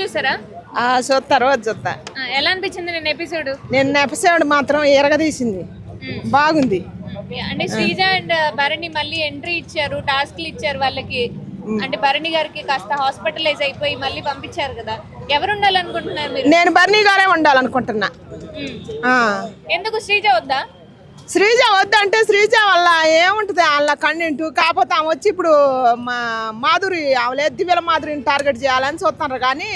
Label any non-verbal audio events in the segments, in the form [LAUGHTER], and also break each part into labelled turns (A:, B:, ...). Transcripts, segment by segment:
A: చూసారా?
B: ఆ చూస్తా రోజు చూస్తా.
A: ఎలా అనిపించింది నేను ఎపిసోడ్?
B: నిన్న ఎపిసోడ్ మాత్రం ఎరగదీసింది. బాగుంది.
A: అంటే శ్రీజ అండ్ భరణి మళ్ళీ ఎంట్రీ ఇచ్చారు టాస్క్లు ఇచ్చారు వాళ్ళకి. అంటే భరణి గారికి కాస్త హాస్పిటలైజ్ అయిపోయి మళ్ళీ పంపించారు కదా. ఎవరు ఉండాలనుకుంటున్నారు మీరు?
B: నేను బర్నీ గారే ఉండాలనుకుంటున్నా.
A: ఎందుకు శ్రీజ వద్దా?
B: శ్రీజ వద్దంటే శ్రీజ వల్ల ఏముంటుంది? వాళ్ళ కంటెంట్ కాకపోతే ఆమె వచ్చి ఇప్పుడు మా మాధురి ఆమె దివ్యల మాధురిని టార్గెట్ చేయాలని చూస్తున్నారు. కానీ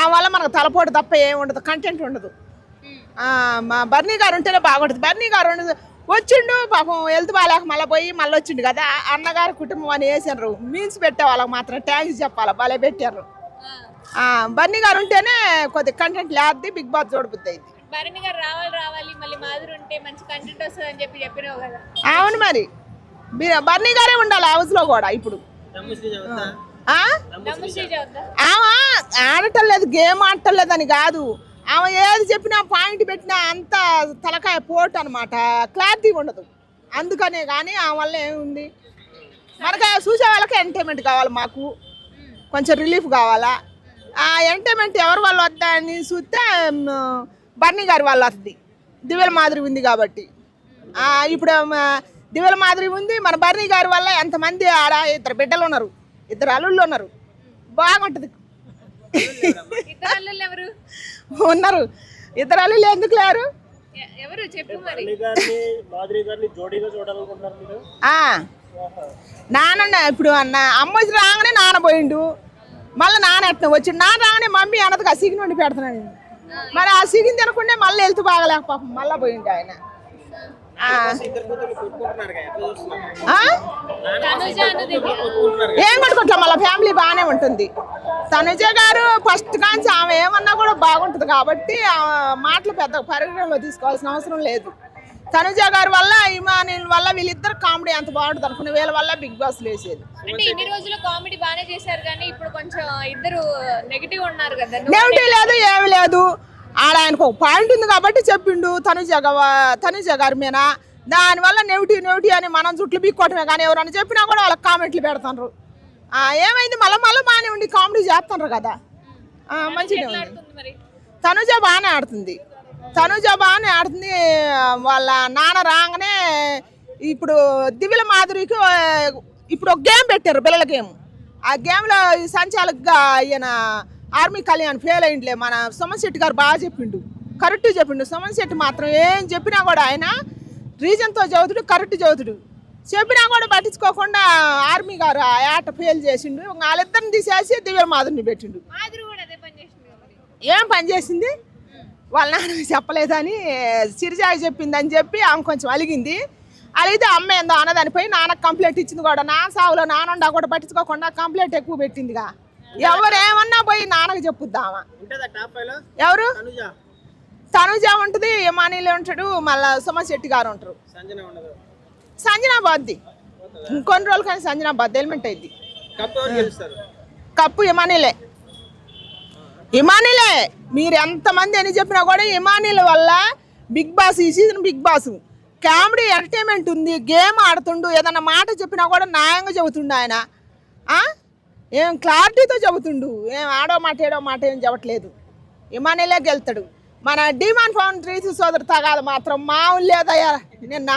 B: ఆ వల్ల మనకు తలపోటు తప్ప ఏముండదు కంటెంట్ ఉండదు. మా బర్నీ గారు ఉంటేనే బాగుంటుంది. బర్నీ గారు ఉండదు వచ్చిండు పాపం హెల్త్ బాగాలేక మళ్ళీ పోయి మళ్ళీ వచ్చిండు కదా. అన్నగారి కుటుంబం అని వేసారు మీన్స్ పెట్టే వాళ్ళకి మాత్రం ట్యాంక్స్ చెప్పాలి. భలే పెట్టారు. బర్నీ గారు ఉంటేనే కొద్ది కంటెంట్ లేద్ది బిగ్ బాస్ చూడబుద్ది అయింది
A: భరణి గారు రావాలి రావాలి మళ్ళీ మాధురి ఉంటే మంచి కంటెంట్ వస్తుంది అని చెప్పి చెప్పినావు కదా.
B: అవును మరి. బర్నీ గారే ఉండాలి హౌస్లో కూడా ఇప్పుడు. ఆ? ఆమె ఆడటం లేదు గేమ్ ఆడటం లేదని కాదు. ఆమె ఏది చెప్పినా పాయింట్ పెట్టినా అంత తలకాయ పోటు అనమాట క్లారిటీ ఉండదు. అందుకనే కానీ ఆమె వల్ల ఏముంది? మనకి చూసే వాళ్ళకి ఎంటర్టైన్మెంట్ కావాలి మాకు. కొంచెం రిలీఫ్ కావాలా? ఆ ఎంటర్టైన్మెంట్ ఎవరి వల్ల వద్దా అని చూస్తే మ్, బర్నీ గారి వల్ల వస్తుంది దివ్యల మాదిరి ఉంది కాబట్టి. ఆ, ఇప్పుడు దివ్యల మాదిరి ఉంది. మన బర్నీ గారి వల్ల ఎంతమంది ఆడ ఇద్దరు బిడ్డలు ఉన్నారు. ఇద్దరు అల్లుళ్ళు ఉన్నారు. బాగుంటుంది. ఉన్నారు. ఇద్దరు అల్లుళ్ళు ఎందుకు లేరు?
A: ఎ- ఎవరు? చెప్పు మరి.
C: గారిని మాధురి గారిని జోడీగా చూడాలనుకుంటున్నారు మీరు?
B: ఆ, నాన్న ఇప్పుడు అన్న అమ్మ వచ్చి రాగానే నాన్న పోయిండు మళ్ళీ నాన్న ఎట్లా వచ్చి నాన్న రాగానే మమ్మీ అన్నదిగా సిగిన వండి పెడుతున్నాను మరి ఆ సిగిన తినకుండా మళ్ళీ వెళ్తూ బాగలేక పాపం మళ్ళీ పోయిండు ఆయన. ఏం కొట్టుకోవట్లే మళ్ళీ ఫ్యామిలీ బాగానే ఉంటుంది. తనుజ గారు ఫస్ట్ కాంచి ఆమె ఏమన్నా కూడా బాగుంటుంది కాబట్టి ఆ మాటలు పెద్ద పరిగణలో తీసుకోవాల్సిన అవసరం లేదు. తనుజ గారి వల్ల ఇమానిల్ వల్ల వీళ్ళిద్దరు కామెడీ అంత బాగుంటుంది అనుకునే వీళ్ళ వల్ల బిగ్ బాస్ లేసేది
A: అంటే ఇన్ని రోజులు కామెడీ బాగానే చేశారు కానీ ఇప్పుడు కొంచెం ఇద్దరు నెగిటివ్ ఉన్నారు కదా.
B: నెగిటివ్ లేదు ఏమి లేదు. ఆడ ఆయనకు ఒక పాయింట్ ఉంది కాబట్టి చెప్పిండు తనుజ తనుజ గారి మీద. దానివల్ల నెగిటివ్ నెగిటివ్ అని మనం చుట్లు బిక్కోవటమే కానీ ఎవరైనా చెప్పినా కూడా వాళ్ళకి కామెంట్లు పెడతారు ఏమైంది? మళ్ళీ మళ్ళీ బాగానే ఉండి కామెడీ చేస్తున్నారు కదా. మంచిగా
A: మరి?
B: తనుజ బాగానే ఆడుతుంది. తనుజ బాగానే ఆడుతుంది. వాళ్ళ నాన్న రాగానే ఇప్పుడు దివ్యల మాధురికి ఇప్పుడు ఒక గేమ్ పెట్టారు పిల్లల గేమ్ ఆ గేమ్లో సంచాలకుగా ఈయన ఆర్మీ కళ్యాణ్ ఫెయిల్ అయిందిలే మన సుమన్ శెట్టి గారు బాగా చెప్పిండు. కరెక్ట్ చెప్పిండు. సుమన్ శెట్టి మాత్రం ఏం చెప్పినా కూడా ఆయన రీజన్తో చదువుతుడు కరెక్ట్ చదువుతుడు. చెప్పినా కూడా పట్టించుకోకుండా ఆర్మీ గారు ఆ ఆట ఫెయిల్ చేసిండు. వాళ్ళిద్దరిని తీసేసి దివ్య మాధురిని పెట్టిండు. ఏం పని చేసింది? వాళ్ళ నాన్న [LAUGHS] చెప్పలేదని సిరిజాకి చెప్పిందని చెప్పి ఆమె కొంచెం అలిగింది. అలిగితే అమ్మ ఏందో అన్నదని పోయి నాన్నకు కంప్లైంట్ ఇచ్చింది కూడా. నా సావులో నాన్నండా కూడా పట్టించుకోకుండా కంప్లైంట్ ఎక్కువ పెట్టిందిగా. ఎవరు ఏమన్నా పోయి నాన్నకు చెప్పుద్దామా ఎవరు?
C: తనుజ.
B: ఉంటుంది యమానీలో ఉంటాడు మళ్ళా సుమన్ శెట్టి గారు ఉంటారు.
C: సంజన
B: బాద్ది. ఇంకొన్ని రోజులు కానీ సంజనా బాద్ ఎలిమెంట్ అయింది. కప్పు ఇమానీలే ఇమానీలే! మీరు ఎంతమంది అని చెప్పినా కూడా ఇమానీల వల్ల బిగ్ బాస్ ఈ season Big Boss. Comedy entertainment ఉంది. గేమ్ ఆడుతుండు. ఏదన్నా మాట చెప్పినా కూడా న్యాయంగా చెబుతుండు ఆయన. ఏం క్లారిటీతో చెబుతుండు. ఏం ఆడో మాట ఏడో మాట ఏం చెప్పట్లేదు. ఇమానీలే గెలుతాడు. మన డిమాండ్ ఫౌండ్ రీతు సోదరు తగాదు మాత్రం మామూలు లేదయ్యా నిన్న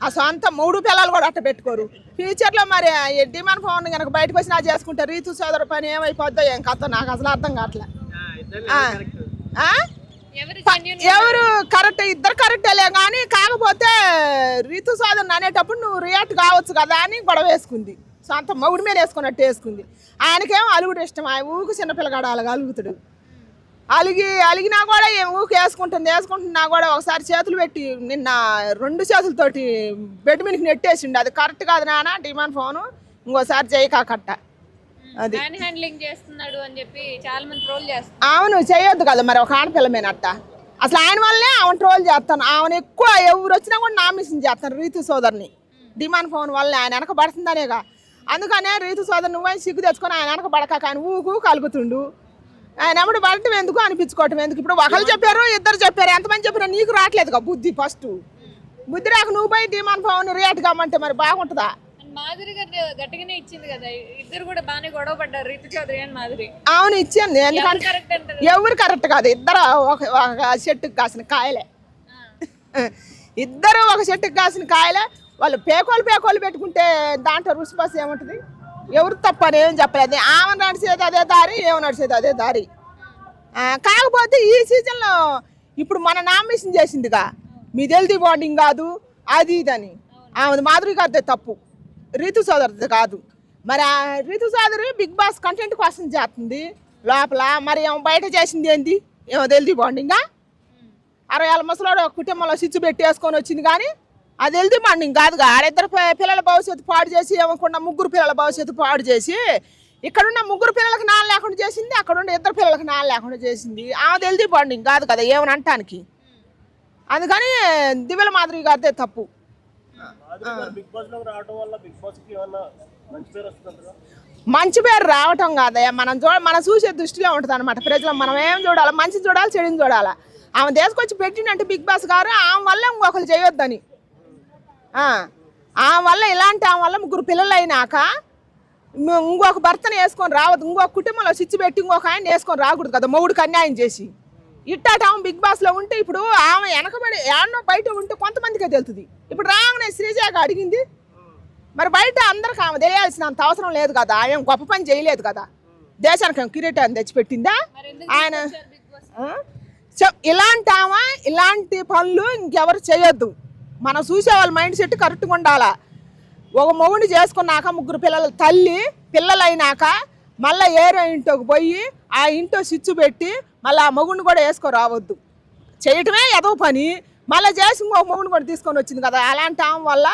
B: ఆ సొంత మూడు పిల్లలు కూడా అట్ట పెట్టుకోరు. ఫ్యూచర్లో మరి డిమాండ్ ఫౌండ్ కనుక బయటకు వచ్చినా చేసుకుంటే రీతు సోదరు పని ఏమైపోద్దో ఏం కథ నాకు అసలు అర్థం కావట్లే.
A: ఎవరు
B: కరెక్ట్ ఇద్దరు కరెక్టేలే కానీ కాకపోతే రీతు సోదరుని అనేటప్పుడు నువ్వు రియాక్ట్ కావచ్చు కదా అని గొడవ వేసుకుంది. సొంత మొగుడు మీద వేసుకున్నట్టు వేసుకుంది. ఆయనకేమో అలుగుడు ఇష్టం? ఆయన ఊకు చిన్నపిల్లగాడు అలాగ అలుగుతాడు. అలిగి అలిగినా కూడా ఏం ఊకి వేసుకుంటుంది వేసుకుంటున్నా కూడా ఒకసారి చేతులు పెట్టి నిన్న రెండు చేతులతోటి బెడ్ మీదకి నెట్టేసిండు. అది కరెక్ట్ కాదు నాన్న డిమాండ్ ఫోను. ఇంకోసారి చేయకా కట్ట అది.
A: మ్యాన్ హ్యాండ్లింగ్ చేస్తున్నాడు అని చెప్పి చాలా మంది ట్రోల్ చేస్తారు
B: అవును చేయొద్దు కదా మరి ఒక ఆడపిల్ల మీనట్ట అసలు ఆయన వల్లే ఆమె ట్రోల్ చేస్తాను. ఆమెను ఎక్కువ ఎవరు వచ్చినా కూడా నామినేషన్ చేస్తాను రీతు సోదరిని. డిమాండ్ ఫోన్ వల్ల ఆయన వెనక పడుతుందనేగా అందుకనే రీతు సోదరు నువ్వే సిగ్గు తెచ్చుకొని ఆయన వెనక పడక ఆయన ఊకు కలుగుతుండు. ఆయన ఎప్పుడు పడటం ఎందుకు అనిపించుకోవటం ఎందుకు? ఇప్పుడు ఒకరు చెప్పారు ఇద్దరు చెప్పారు. ఎంతమంది చెప్పారు నీకు రావట్లేదుగా బుద్ధి ఫస్ట్. బుద్ధి రాక నువ్వు పోయి డిమాండ్ ఫోన్ రియాక్ట్ కామంటే మరి బాగుంటుందా?
A: మాధురి గారు గట్టిగానే ఇచ్చింది కదా. ఇద్దరు కూడా బాగానే గొడవ పడ్డారు. రీతు చౌదరి అని మాధురి.
B: అవును ఇచ్చింది ఎందుకంటే ఎవరు కరెక్ట్ కాదు. ఇద్దరు ఒక చెట్టుకు కాసిన కాయలే. ఇద్దరు ఒక చెట్టుకు కాసిన కాయలే. వాళ్ళు పేకోలు పేకోలు పెట్టుకుంటే దాంట్లో రుచిపస్ ఏముంటుంది? ఎవరు తప్ప అని ఏం చెప్పలేదు. ఆమె నడిచేది అదే దారి ఏమి నడిచేది అదే దారి. కాకపోతే ఈ సీజన్లో ఇప్పుడు మన నామినేషన్ చేసిందిగా. మీ హెల్తీ బాండింగ్ కాదు అది ఇదని ఆమెది మాధురి గారిదే తప్పు. రీతు సోదరిది కాదు. మరి ఆ రీతు సోదరి బిగ్ బాస్ కంటెంట్ కోసం చేస్తుంది. లోపల మరి ఏమో బయట చేసింది ఏంది? ఏమో తెలిది బాండింగా అరవై ఏళ్ళ ముసలాడు ఒక కుటుంబంలో స్విచ్ పెట్టేసుకొని వచ్చింది కానీ అది హెల్తీ బాండింగ్ కాదుగా ఆడిద్దరు పిల్లల భవిష్యత్తు పాడు చేసి ఏమనుకున్న ముగ్గురు పిల్లల భవిష్యత్తు పాడు చేసి ఇక్కడున్న ముగ్గురు పిల్లలకు నాన్న లేకుండా చేసింది అక్కడున్న ఇద్దరు పిల్లలకు నాన్న లేకుండా చేసింది. ఆమె హెల్తీ బాండింగ్ కాదు కదా ఏమని అంటానికి? అందుకని దివ్యల మాదిరి గారిదే తప్పు.
C: బిగ్ బాస్లో రావడం వల్ల బిగ్ బాస్కి ఏమన్నా మంచి పేరు
B: మంచి పేరు రావటం కాదయ్యా. మనం చూడ మనం చూసే దృష్టిలో ఉంటుంది అనమాట ప్రజలు మనం ఏం చూడాలి? మంచి చూడాలి? చెడుని చూడాలి? ఆమె తీసుకొచ్చి పెట్టిండంటే బిగ్ బాస్ గారు ఆమె వల్ల ఇంకొకరు చేయొద్దని. ఆమె వల్ల ఇలాంటి ఆమె వల్ల ముగ్గురు పిల్లలు అయినాక ఇంకొక భర్తను వేసుకొని రావద్దు. ఇంకొక కుటుంబంలో చిచ్చి పెట్టి ఇంకొక ఆయన వేసుకొని రాకూడదు కదా? మొగుడికి అన్యాయం చేసి. ఇట్టాట ఆమె బిగ్ బాస్లో ఉంటే ఇప్పుడు ఆమె వెనకబడి ఏడనో బయట ఉంటే కొంతమందికే తెలుస్తుంది. ఇప్పుడు రాగానే శ్రీజాక అడిగింది. మరి బయట అందరికి ఆమె తెలియాల్సినంత అవసరం లేదు కదా. ఆమె గొప్ప పని చేయలేదు కదా. దేశానికి ఏం కిరీటం తెచ్చిపెట్టిందా? ఆయన ఇలాంటి ఆమె ఇలాంటి పనులు ఇంకెవరు చేయొద్దు. మనం చూసే వాళ్ళ మైండ్ సెట్ కరెక్ట్గా ఉండాలా. ఒక మొగుడిని చేసుకున్నాక ముగ్గురు పిల్లల తల్లి పిల్లలైనాక మళ్ళీ ఏరే ఇంట్లోకి పోయి ఆ ఇంట్లో స్విచ్ పెట్టి మళ్ళీ ఆ మొగుడిని కూడా వేసుకో రావద్దు. చేయటమే ఏదో పని. మళ్ళీ చేసి ఇంకొక మొగుడిని కూడా తీసుకొని వచ్చింది కదా అలాంటి ఆమె వల్ల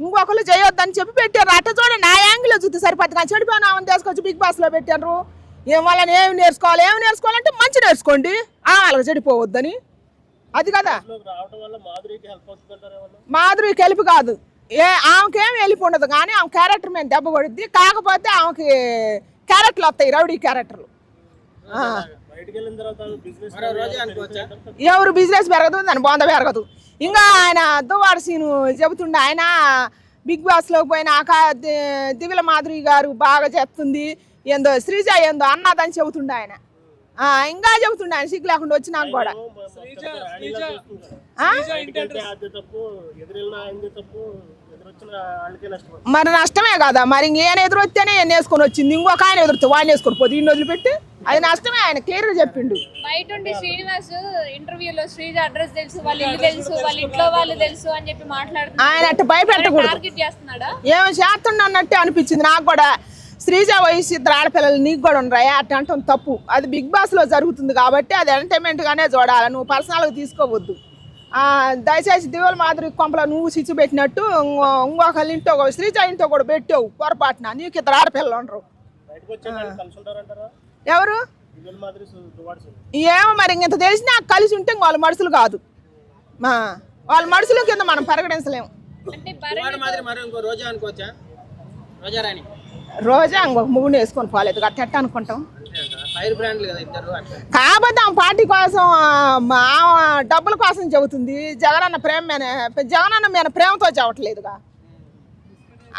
B: ఇంకొకరు చేయొద్దని చెప్పి పెట్టారు. అట్ట చూడండి నా యాంగిల్లో చూస్తే సరిపోతుంది నా చెడిపోయిన ఆమెను తీసుకొచ్చి బిగ్ బాస్లో పెట్టారు. ఏం వాళ్ళని ఏమి నేర్చుకోవాలి ఏమి నేర్చుకోవాలంటే మంచి నేర్చుకోండి. ఆ వాళ్ళకి చెడిపోవద్దని. అది కదా.
C: మాధురికి హెల్ప్
B: కాదు. ఏ ఆమెకేం వెళ్ళిపోండదు కానీ ఆమె క్యారెక్టర్ మీద దెబ్బ పడుద్ది కాకపోతే ఆమెకి క్యారెక్టర్లు వస్తాయి రౌడీ క్యారెక్టర్లు. ఎవరు బిజినెస్ పెరగదు దాని బొంద పెరగదు. ఇంకా ఆయన దువ్వాడ సీను చెబుతుండే ఆయన బిగ్ బాస్లో పోయినాక ది- దివ్యల మాధురి గారు బాగా చెప్తుంది ఏందో శ్రీజ ఏందో అన్నదని చెబుతుండే ఆయన. ఇంకా చెబుతుండే ఆయన సిగ్గు లేకుండా వచ్చినాక కూడా? మరి నష్టమే కదా? మరి ఇంకేం ఎదురొస్తేనే ఈయన వేసుకొని వచ్చింది. ఇంకొక ఆయన ఎదురుతో వాడిని వేసుకొని పోతే ఈయన వదిలిపెట్టి అది నష్టమే ఆయన క్లియర్ చెప్పిండు.
A: బయట ఉండి శ్రీనివాస్ ఇంటర్వ్యూలో శ్రీజ అడ్రస్ తెలుసు వాళ్ళ ఇల్లు తెలుసు వాళ్ళ ఇంట్లో వాళ్ళు తెలుసు అని చెప్పి మాట్లాడుతున్నారు
B: ఆయన అట్ట భయపెట్టకూడదు.
A: టార్గెట్ చేస్తున్నాడా?
B: ఏం చేస్తుండ అన్నట్టే అనిపించింది. నాకు కూడా శ్రీజ వయసు ఇద్దరు ఆడపిల్లలు నీకు కూడా ఉండరాయా అట్ట అంటాం తప్పు. అది బిగ్ బాస్లో జరుగుతుంది కాబట్టి అది ఎంటర్టైన్మెంట్గానే చూడాలి. నువ్వు పర్సనల్గా తీసుకోవద్దు. దయచేసి దివ్యల మాదిరి కొంపలో నువ్వు సిచ్చు పెట్టినట్టు ఇంకో- ఇంకొకళ్ళ ఇంటో కూడా శ్రీజ కూడా పెట్టావు పొరపాటున. నీకు ఇద్దరు ఆడపిల్లలు ఉండరు. ఎవరు?
C: పిల్లల మాదిరి దువాడ్స్
B: ఏమో మరి ఇంత తెలిసినా కలిసి ఉంటే ఇంక వాళ్ళ మనుషులు కాదు. మా వాళ్ళ మనుషుల కింద మనం పరిగణించలేము.
A: అంటే భరణి
C: మాదిరి మరి ఇంకో రోజా
B: ఇంకొక ముగ్గుని వేసుకొని పోలేదు. అట్ట అనుకుంటాం.
C: ఫైర్ బ్రాండ్లు కదా ఇద్దరు అట్లా
B: కాకపోతే ఆమె పార్టీ కోసం డబ్బుల కోసం చెబుతుంది. జగనన్న ప్రేమ జగనన్న మీద ప్రేమతో చెవట్లేదుగా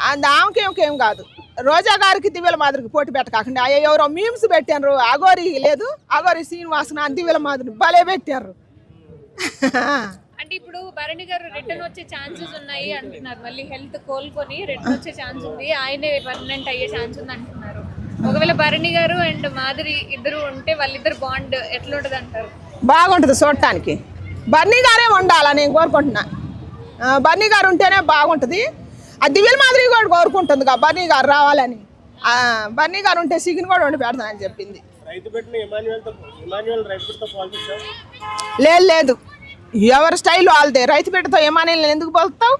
B: అది ఆమెకేమకేం కాదు. రోజా గారికి దివ్యల మాదిరికి పోటీ పెట్టకాకండి అయ్యో ఎవరో మీమ్స్ పెట్టారు అగోరి లేదు. అగోరి శ్రీనివాసన్ అని దివ్యల మాదిరి భలే పెట్టారు
A: అంటే ఇప్పుడు భరణి గారు రిటర్న్ వచ్చే ఛాన్సెస్ ఉన్నాయి అంటున్నారు. మళ్ళీ హెల్త్ కోలుకొని రిటర్న్ వచ్చే ఛాన్స్ ఉంది. ఆయనే పర్మనెంట్ అయ్యే ఛాన్స్ ఉంది అంటున్నారు ఒకవేళ భరణి గారు అండ్ మాధురి ఇద్దరు ఉంటే వాళ్ళిద్దరు బాండ్ ఎట్లుంటది అంటారు
B: బాగుంటుంది చూడటానికి. బర్నీ గారే ఉండాలని నేను కోరుకుంటున్నా. బర్నీ గారు ఉంటేనే బాగుంటుంది. ఆ దివ్యల మాదిరి కూడా కోరుకుంటుంది కదా బర్నీ గారు రావాలని. ఆ, బర్నీ గారు ఉంటే సిగిన్ కూడా వండి పెడతానని చెప్పింది. లేదు లేదు. ఎవరి స్టైల్ వాళ్ళదే. రైతు బిడ్డతో ఏమానేళ్ళు ఎందుకు పోతావు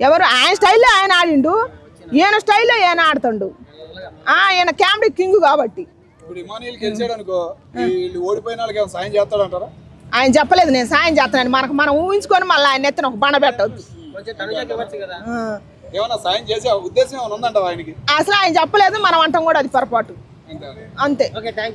C: ఎవరు?
B: ఆయన స్టైల్లో ఆయన ఆడిండు. ఈయన స్టైల్లో ఈయన ఆడుతుండు. ఈయన కామెడీ కింగ్ కాబట్టి. ఆయన చెప్పలేదు నేను సాయం చేస్తానని. మనకు మనం ఊహించుకొని మళ్ళీ ఆయన ఎత్తున ఒక బండ
D: ఆయనకి?
B: అసలు ఆయన చెప్పలేదు మనం అంటాం కూడా అది పొరపాటు.
D: అంతే.
B: అంతే.
C: Okay thank